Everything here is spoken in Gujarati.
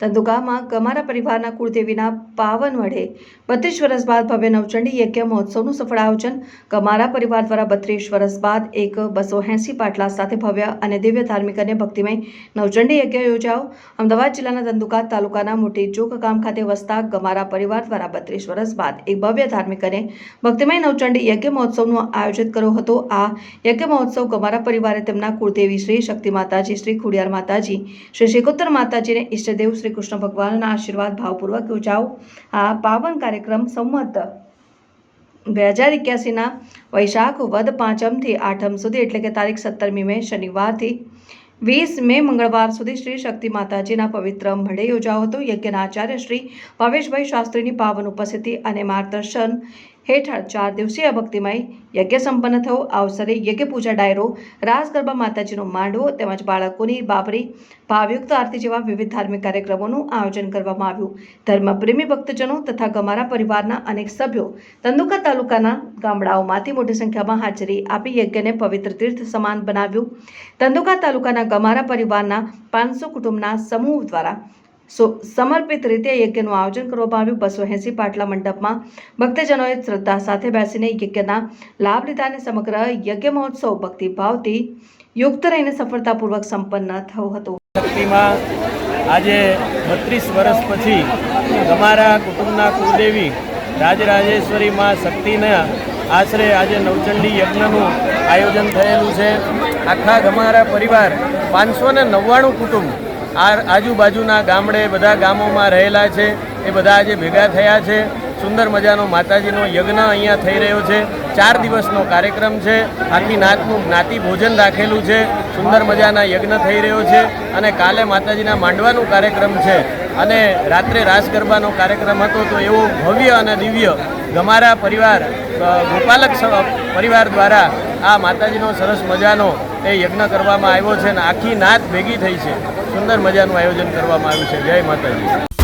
ધંધુકામાં ગમારા પરિવારના કુળદેવીના પાવન વડે બત્રીસ વર્ષ બાદ ભવ્ય નવચંડી યજ્ઞ મહોત્સવનું સફળ આયોજન ગમારા પરિવાર દ્વારા બત્રીસ વર્ષ બાદ એક બસો એંસી પાટલા સાથે ભવ્ય અને દિવ્ય ધાર્મિક અને ભક્તિમય નવચંડી યજ્ઞ યોજાઓ અમદાવાદ જિલ્લાના ધંધુકા તાલુકાના મોટી ચોક ગામ ખાતે વસતા ગમારા પરિવાર દ્વારા બત્રીસ વર્ષ બાદ એક ભવ્ય ધાર્મિક અને ભક્તિમય નવચંડી યજ્ઞ મહોત્સવનું આયોજન કર્યો હતો. આ યજ્ઞ મહોત્સવ ગમારા પરિવારે તેમના કુળદેવી શ્રી શક્તિ માતાજી, શ્રી ખુડિયાર માતાજી, શ્રી શેકોત્તર માતાજીને ઈષ્ટદેવ, શ્રી કૃષ્ણ ભગવાનના આશીર્વાદ ભાવપૂર્વક યોજાઓ. આ પાવન કાર્યક્રમ સંમત બે હજાર એક્યાસીના વૈશાખ વદ પાંચમથી આઠમ સુધી, એટલે કે તારીખ સત્તરમી મે શનિવારથી વીસ મે મંગળવાર સુધી શ્રી શક્તિ માતાજીના પવિત્ર મળે યોજાયો હતો. યજ્ઞના આચાર્ય શ્રી ભાવેશભાઈ શાસ્ત્રીની પાવન ઉપસ્થિતિ અને માર્ગદર્શન હેઠળ ચાર દિવસીય ભક્તિમય યજ્ઞ સંપન્ન થયો. આ અવસરે યજ્ઞ પૂજા ડાયરો રાસ ગરબા માતાજીનો માંડવો તેમજ બાળકોની બાબરી, ભાવયુક્ત આરતી જેવા વિવિધ ધાર્મિક કાર્યક્રમોનું આયોજન કરવામાં આવ્યું. ધર્મપ્રેમી ભક્તજનો તથા ગમારા પરિવારના અનેક સભ્યો તંદુકા તાલુકાના ગામડાઓમાંથી મોટી સંખ્યામાં હાજરી આપી યજ્ઞને પવિત્ર તીર્થ સમાન બનાવ્યું. તંદુકા તાલુકાના ગમારા પરિવારના પાંચસો કુટુંબના સમૂહ દ્વારા સો સમર્પિત રીતે યજ્ઞનું આયોજન કરવામાં આવ્યું. બસો એંસી પાટલા મંડપમાં ભક્તજનોએ શ્રદ્ધા સાથે બેસીને યજ્ઞના લાભ લીધા અને સમગ્ર યજ્ઞ મહોત્સવ ભક્તિભાવથી યુક્ત રહીને સફળતાપૂર્વક સંપન્ન થયો હતો. શક્તિમાં આજે બત્રીસ વર્ષ પછી અમારા કુટુંબના કુળદેવી રાજરાજેશ્વરી માં શક્તિના આશરે આજે નવચંડી યજ્ઞનું આયોજન થયેલું છે. આખા ગમારા પરિવાર પાંચસો ને નવ્વાણું કુટુંબ આ આજુબાજુના ગામડે બધા ગામોમાં રહેલા છે. એ બધા આજે ભેગા થયા છે. સુંદર મજાનો માતાજીનો યજ્ઞ અહીંયા થઈ રહ્યો છે. ચાર દિવસનો કાર્યક્રમ છે. આખી નાતનું જ્ઞાતિ ભોજન રાખેલું છે. સુંદર મજાના યજ્ઞ થઈ રહ્યો છે અને કાલે માતાજીના માંડવાનું કાર્યક્રમ છે. અને રાત્રે રાસ ગરબાનો કાર્યક્રમ હતો તો એવો ભવ્ય અને દિવ્ય ગમારા પરિવાર ગોપાલક પરિવાર દ્વારા આ માતાજીનો સરસ મજાનો એ યજ્ઞ કરવામાં આવ્યો છે અને આખી નાત ભેગી થઈ છે. સુંદર મજાનું આયોજન કરવામાં આવ્યું છે. જય માતાજી.